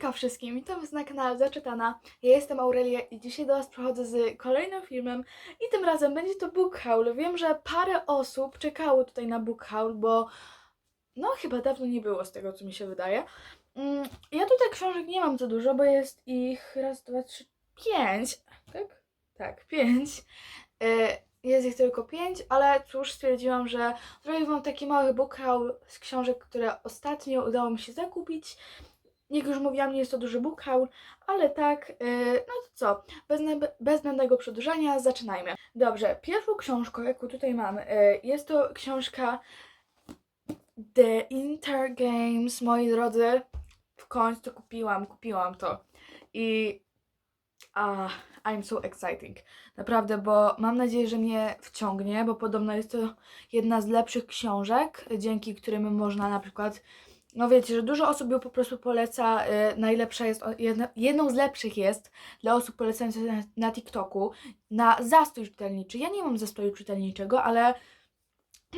Hejka wszystkim, witam was na kanale Zaczytana. Ja jestem Aurelia i dzisiaj do was przychodzę z kolejnym filmem i tym razem będzie to book haul. Wiem, że parę osób czekało tutaj na book haul, bo no chyba dawno nie było z tego, co mi się wydaje. Mm, Ja tutaj książek nie mam za dużo, bo jest ich raz, dwa, trzy, pięć. Tak? Tak, pięć. Y, Jest ich tylko pięć, ale cóż, stwierdziłam, że zrobię wam taki mały book haul z książek, które ostatnio udało mi się zakupić. Jak już mówiłam, nie jest to duży book haul, ale tak, yy, no to co, bez, bez zbędnego przedłużania zaczynajmy. Dobrze, pierwszą książką, jaką tutaj mamy, yy, jest to książka The Inter Games, moi drodzy. W końcu kupiłam, kupiłam to. I I'm so exciting. Naprawdę, bo mam nadzieję, że mnie wciągnie, bo podobno jest to jedna z lepszych książek, dzięki którym można na przykład no wiecie, że dużo osób ją po prostu poleca, y, najlepsza jest, jedna, jedną z lepszych jest dla osób polecających na, na TikToku, na zastój czytelniczy. Ja nie mam zastoju czytelniczego, ale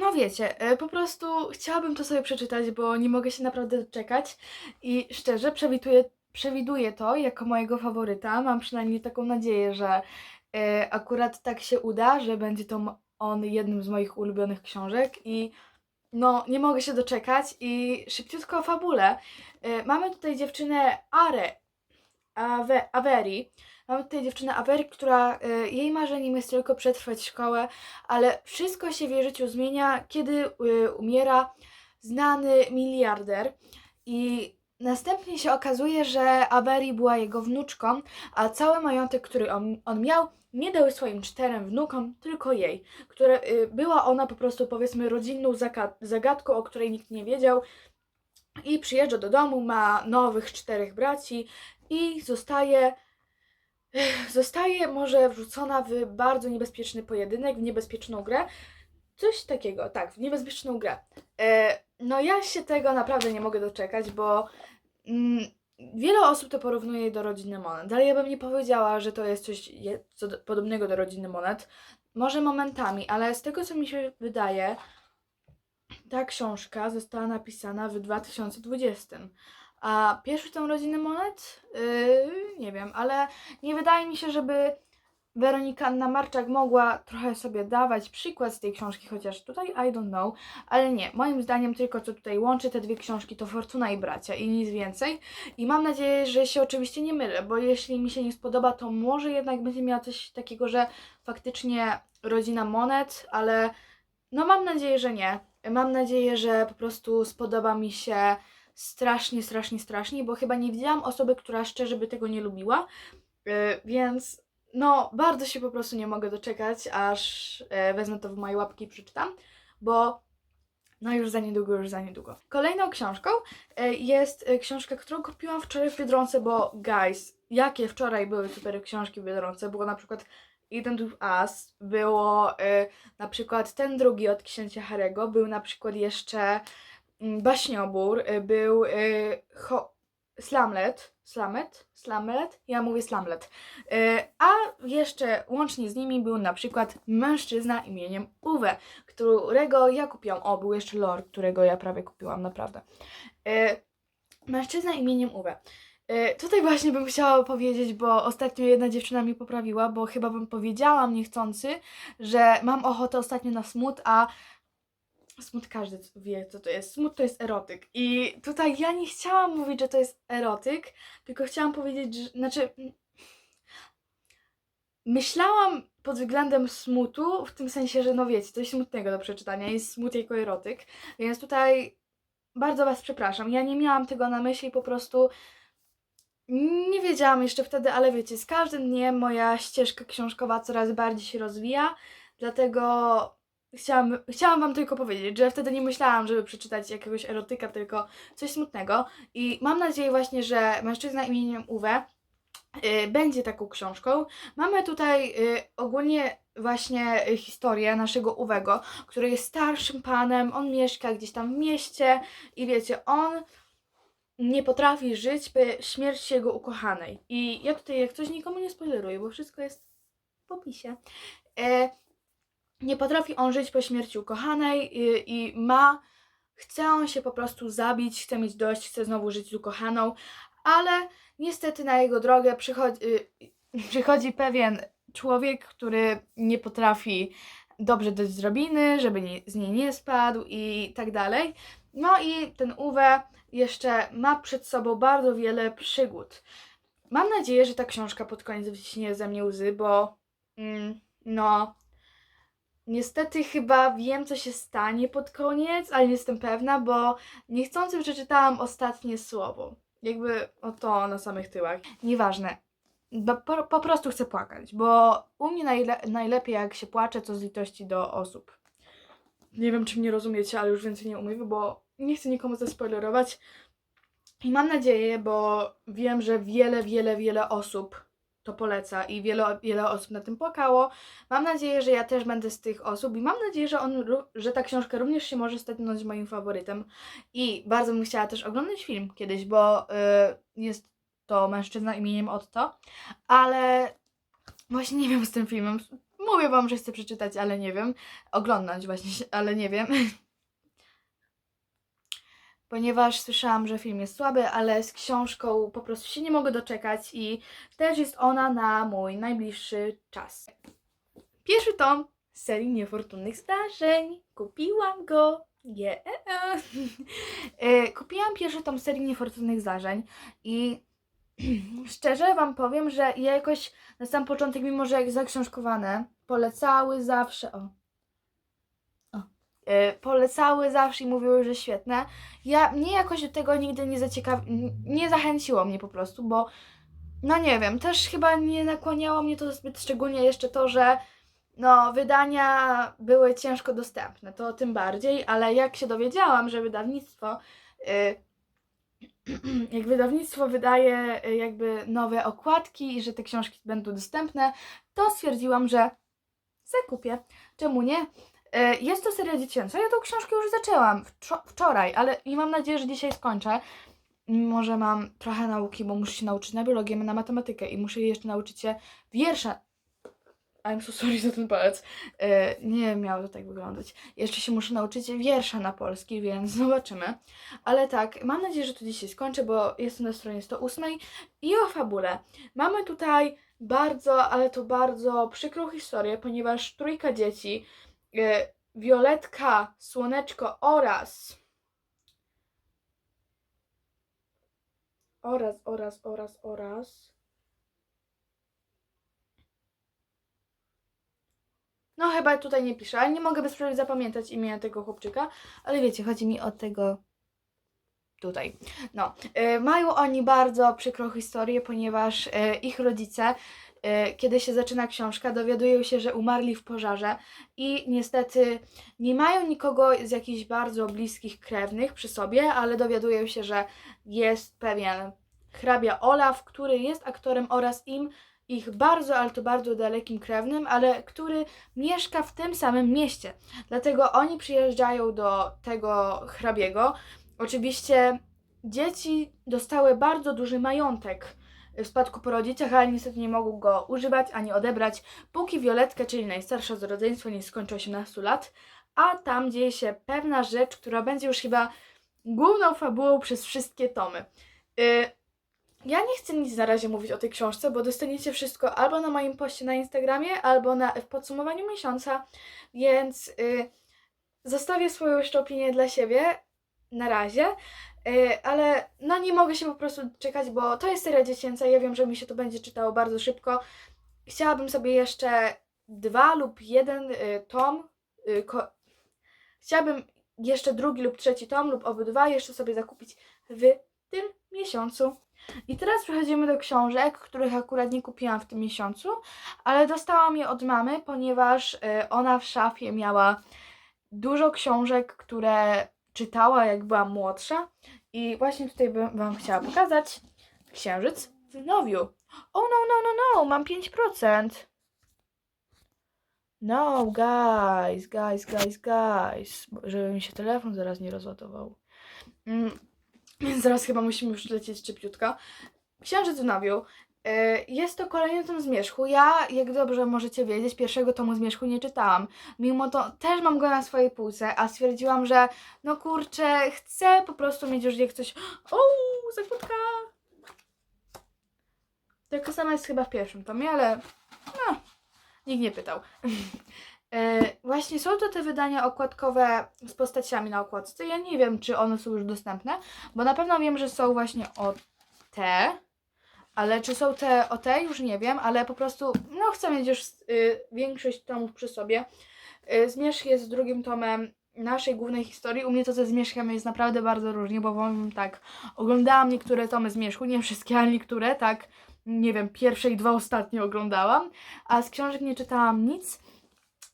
no wiecie, y, po prostu chciałabym to sobie przeczytać, bo nie mogę się naprawdę doczekać i szczerze przewiduję, przewiduję to jako mojego faworyta. Mam przynajmniej taką nadzieję, że y, akurat tak się uda, że będzie to on jednym z moich ulubionych książek i no, nie mogę się doczekać i szybciutko o fabule. Y, Mamy tutaj dziewczynę Are, Ave, Averi. Mamy tutaj dziewczynę Averi, która y, jej marzeniem jest tylko przetrwać szkołę, ale wszystko się w jej życiu zmienia, kiedy y, umiera znany miliarder i następnie się okazuje, że Averi była jego wnuczką, a cały majątek, który on, on miał, nie dał swoim czterem wnukom, tylko jej które y, była ona po prostu powiedzmy rodzinną zagadką, o której nikt nie wiedział. I przyjeżdża do domu, ma nowych czterech braci i zostaje zostaje może wrzucona w bardzo niebezpieczny pojedynek, w niebezpieczną grę. Coś takiego, tak, w niebezpieczną grę. E, no ja się tego naprawdę nie mogę doczekać, bo mm, wiele osób to porównuje do rodziny Monet, ale ja bym nie powiedziała, że to jest coś co do, podobnego do rodziny Monet. Może momentami, ale z tego co mi się wydaje, ta książka została napisana w 2020. A pierwszy tą rodzinę Monet? Yy, nie wiem, ale nie wydaje mi się, żeby Weronika Anna Marczak mogła trochę sobie dawać przykład z tej książki, chociaż tutaj I don't know, ale nie, moim zdaniem tylko co tutaj łączy te dwie książki to Fortuna i Bracia i nic więcej. I mam nadzieję, że się oczywiście nie mylę, bo jeśli mi się nie spodoba, to może jednak będzie miała coś takiego, że faktycznie rodzina Monet, ale no mam nadzieję, że nie. Mam nadzieję, że po prostu spodoba mi się strasznie, strasznie, strasznie, bo chyba nie widziałam osoby, która szczerze by tego nie lubiła, Yy, więc no bardzo się po prostu nie mogę doczekać, aż e, wezmę to w moje łapki i przeczytam, bo no już za niedługo, już za niedługo. Kolejną książką e, jest e, książka, którą kupiłam wczoraj w Biedronce, bo guys, jakie wczoraj były super książki w Biedronce, było na przykład Eat with Us, było na przykład ten drugi od księcia Harego, był na przykład jeszcze mm, Baśniobór, był ho, Slamlet, Slamet, Slamlet, ja mówię Slamlet, y, a jeszcze łącznie z nimi był na przykład mężczyzna imieniem Uwe, którego ja kupiłam, o był jeszcze Lord, którego ja prawie kupiłam, naprawdę. Y, mężczyzna imieniem Uwe. Y, Tutaj właśnie bym chciała powiedzieć, bo ostatnio jedna dziewczyna mi poprawiła, bo chyba bym powiedziałam niechcący, że mam ochotę ostatnio na smut, a smut każdy wie, co to jest. Smut to jest erotyk. I tutaj ja nie chciałam mówić, że to jest erotyk, tylko chciałam powiedzieć, że. Znaczy. mm, Myślałam pod względem smutu, w tym sensie, że no wiecie, coś smutnego do przeczytania, jest smut jako erotyk, więc tutaj bardzo Was przepraszam. Ja nie miałam tego na myśli, po prostu nie wiedziałam jeszcze wtedy, ale wiecie, z każdym dniem moja ścieżka książkowa coraz bardziej się rozwija, dlatego chciałam, chciałam Wam tylko powiedzieć, że wtedy nie myślałam, żeby przeczytać jakiegoś erotyka, tylko coś smutnego. I mam nadzieję właśnie, że mężczyzna imieniem Uwe y, będzie taką książką. Mamy tutaj y, ogólnie właśnie historię naszego Uwego, który jest starszym panem, on mieszka gdzieś tam w mieście i wiecie, on nie potrafi żyć by śmierć jego ukochanej. I ja tutaj jak coś nikomu nie spoileruję, bo wszystko jest w opisie. E, nie potrafi on żyć po śmierci ukochanej i, i ma, chce on się po prostu zabić, chce mieć dość, chce znowu żyć z ukochaną, ale niestety na jego drogę przychodzi, y, przychodzi pewien człowiek, który nie potrafi dobrze dać zrobiny, żeby nie, z niej nie spadł i tak dalej. No i ten Uwe jeszcze ma przed sobą bardzo wiele przygód. Mam nadzieję, że ta książka pod koniec wyciśnie ze mnie łzy, bo mm, no niestety chyba wiem, co się stanie pod koniec, ale nie jestem pewna, bo niechcący przeczytałam ostatnie słowo. Jakby o to na samych tyłach. Nieważne. Po, po prostu chcę płakać, bo u mnie najle najlepiej jak się płacze, to z litości do osób. Nie wiem, czy mnie rozumiecie, ale już więcej nie umówię, bo nie chcę nikomu zaspoilerować. I mam nadzieję, bo wiem, że wiele, wiele, wiele osób to poleca i wiele, wiele osób na tym płakało. Mam nadzieję, że ja też będę z tych osób i mam nadzieję, że, on, że ta książka również się może stać moim faworytem. I bardzo bym chciała też oglądać film kiedyś, bo y, jest to mężczyzna imieniem Otto, ale właśnie nie wiem z tym filmem. Mówię wam, że chcę przeczytać, ale nie wiem. Oglądać właśnie, ale nie wiem. Ponieważ słyszałam, że film jest słaby, ale z książką po prostu się nie mogę doczekać i też jest ona na mój najbliższy czas. Pierwszy tom serii Niefortunnych Zdarzeń. Kupiłam go. Yeah. E, Kupiłam pierwszy tom serii Niefortunnych Zdarzeń i szczerze Wam powiem, że ja jakoś na sam początek, mimo że jak zaksiążkowane, polecały zawsze. O. E, polecały zawsze i mówiły, że świetne. Ja mnie jakoś do tego nigdy nie zaciekawi... nie zachęciło mnie po prostu, bo no nie wiem, też chyba nie nakłaniało mnie to zbyt szczególnie jeszcze to, że no wydania były ciężko dostępne, to tym bardziej, ale jak się dowiedziałam, że wydawnictwo y, jak wydawnictwo wydaje y, jakby nowe okładki i że te książki będą dostępne, to stwierdziłam, że zakupię. Czemu nie? Y, Jest to seria dziecięca. Ja tą książkę już zaczęłam wczo- wczoraj, ale i mam nadzieję, że dzisiaj skończę. Mimo, że mam trochę nauki, bo muszę się nauczyć na biologię, na matematykę i muszę jeszcze nauczyć się wiersza. I'm so sorry za ten palec. E, nie miało to tak wyglądać. Jeszcze się muszę nauczyć wiersza na polski, więc zobaczymy. Ale tak, mam nadzieję, że to dzisiaj skończę, bo jestem na stronie 108 i o fabule. Mamy tutaj bardzo, ale to bardzo przykrą historię, ponieważ trójka dzieci, e, Violetka, Słoneczko oraz oraz, oraz, oraz, oraz No chyba tutaj nie pisze, ale nie mogę bez problemu zapamiętać imienia tego chłopczyka, ale wiecie, chodzi mi o tego tutaj. No, y, mają oni bardzo przykrą historię, ponieważ y, ich rodzice, y, kiedy się zaczyna książka, dowiadują się, że umarli w pożarze i niestety nie mają nikogo z jakichś bardzo bliskich krewnych przy sobie, ale dowiadują się, że jest pewien hrabia Olaf, który jest aktorem oraz im ich bardzo, ale to bardzo dalekim krewnym, ale który mieszka w tym samym mieście. Dlatego oni przyjeżdżają do tego hrabiego. Oczywiście dzieci dostały bardzo duży majątek w spadku po rodzicach, ale niestety nie mogą go używać ani odebrać, póki Violetkę, czyli najstarsza z rodzeństwa, nie skończy 18 lat, a tam dzieje się pewna rzecz, która będzie już chyba główną fabułą przez wszystkie tomy. Y, ja nie chcę nic na razie mówić o tej książce, bo dostaniecie wszystko albo na moim poście na Instagramie, albo na, w podsumowaniu miesiąca, więc y, zostawię swoją jeszcze opinię dla siebie. Na razie, y, ale no nie mogę się po prostu czekać, bo to jest seria dziecięca, ja wiem, że mi się to będzie czytało bardzo szybko. Chciałabym sobie jeszcze dwa lub jeden y, tom, ko- chciałabym jeszcze drugi lub trzeci tom lub obydwa jeszcze sobie zakupić w tym miesiącu. I teraz przechodzimy do książek, których akurat nie kupiłam w tym miesiącu, ale dostałam je od mamy, ponieważ ona w szafie miała dużo książek, które czytała jak była młodsza. I właśnie tutaj bym Wam chciała pokazać Księżyc w Nowiu. O no, no, no, no, mam 5%. No, guys, guys, guys, guys. Żeby mi się telefon zaraz nie rozładował. Mm, więc zaraz chyba musimy już lecieć szybciutko. Księżyc w Nowiu. Y, Jest to kolejny tom Zmierzchu. Ja, jak dobrze możecie wiedzieć, pierwszego tomu Zmierzchu nie czytałam. Mimo to też mam go na swojej półce, a stwierdziłam, że no kurczę, chcę po prostu mieć już jak coś... O, zakładka! Taka sama jest chyba w pierwszym tomie, ale no, nikt nie pytał. E, Właśnie są to te wydania okładkowe z postaciami na okładce. Ja nie wiem, czy one są już dostępne, bo na pewno wiem, że są właśnie o te, ale czy są te o te, już nie wiem, ale po prostu, no chcę mieć już y, większość tomów przy sobie. Y, Zmierzch jest drugim tomem naszej głównej historii. U mnie to ze Zmierzchem jest naprawdę bardzo różnie, bo powiem tak, oglądałam niektóre tomy Zmierzchu, nie wszystkie, ale niektóre, tak, nie wiem, pierwsze i dwa ostatnie oglądałam, a z książek nie czytałam nic.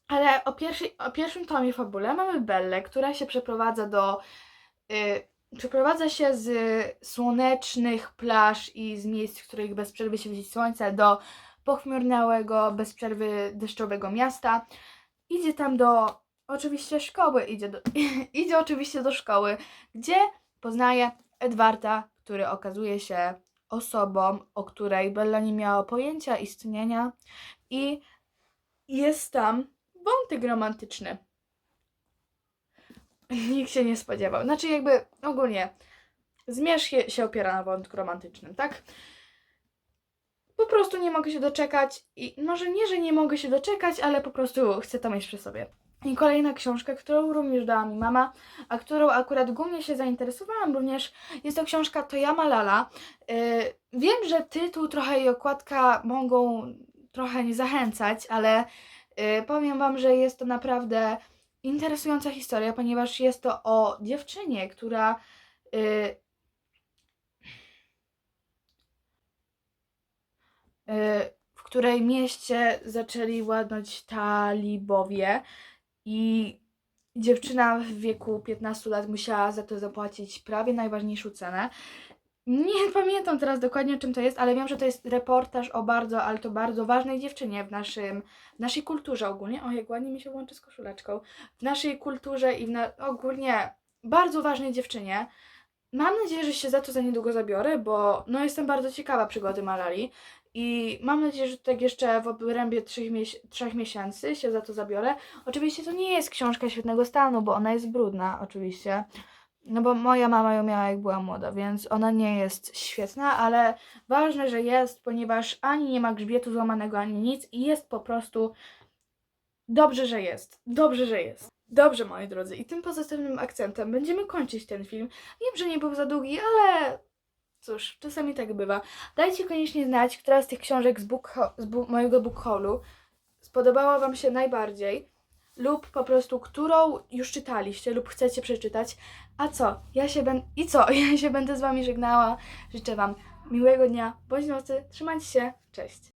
Ale o, pierwszej, o pierwszym tomie fabule mamy Bellę, która się przeprowadza do. Y, przeprowadza się z słonecznych plaż i z miejsc, w których bez przerwy świeci słońce, do pochmurniałego, bez przerwy deszczowego miasta. Idzie tam do oczywiście szkoły, idzie, do, idzie oczywiście do szkoły, gdzie poznaje Edwarda, który okazuje się osobą, o której Bella nie miała pojęcia istnienia i jest tam wątek romantyczny. Nikt się nie spodziewał. Znaczy jakby ogólnie zmierzch się, opiera na wątku romantycznym, tak? Po prostu nie mogę się doczekać i może nie, że nie mogę się doczekać, ale po prostu chcę to mieć przy sobie. I kolejna książka, którą również dała mi mama, a którą akurat głównie się zainteresowałam również, jest to książka Toyama Lala. Yy, wiem, że tytuł trochę i okładka mogą trochę nie zachęcać, ale yy, powiem Wam, że jest to naprawdę interesująca historia, ponieważ jest to o dziewczynie, która yy, yy, w której mieście zaczęli władnąć talibowie i dziewczyna w wieku 15 lat musiała za to zapłacić prawie najważniejszą cenę. Nie pamiętam teraz dokładnie o czym to jest, ale wiem, że to jest reportaż o bardzo, ale to bardzo ważnej dziewczynie w naszym, w naszej kulturze ogólnie. O, jak ładnie mi się łączy z koszuleczką. W naszej kulturze i w na, ogólnie bardzo ważnej dziewczynie. Mam nadzieję, że się za to za niedługo zabiorę, bo no jestem bardzo ciekawa przygody Malali. I mam nadzieję, że tak jeszcze w obrębie trzech, mies- trzech miesięcy się za to zabiorę. Oczywiście to nie jest książka świetnego stanu, bo ona jest brudna, oczywiście. No bo moja mama ją miała jak była młoda, więc ona nie jest świetna, ale ważne, że jest, ponieważ ani nie ma grzbietu złamanego, ani nic i jest po prostu dobrze, że jest. Dobrze, że jest. Dobrze, moi drodzy, i tym pozytywnym akcentem będziemy kończyć ten film. Wiem, że nie był za długi, ale cóż, czasami tak bywa. Dajcie koniecznie znać, która z tych książek z, book z mojego book haulu spodobała Wam się najbardziej lub po prostu którą już czytaliście lub chcecie przeczytać. A co? Ja się będę i co? Ja się będę z wami żegnała. Życzę wam miłego dnia bądź nocy. Trzymajcie się. Cześć.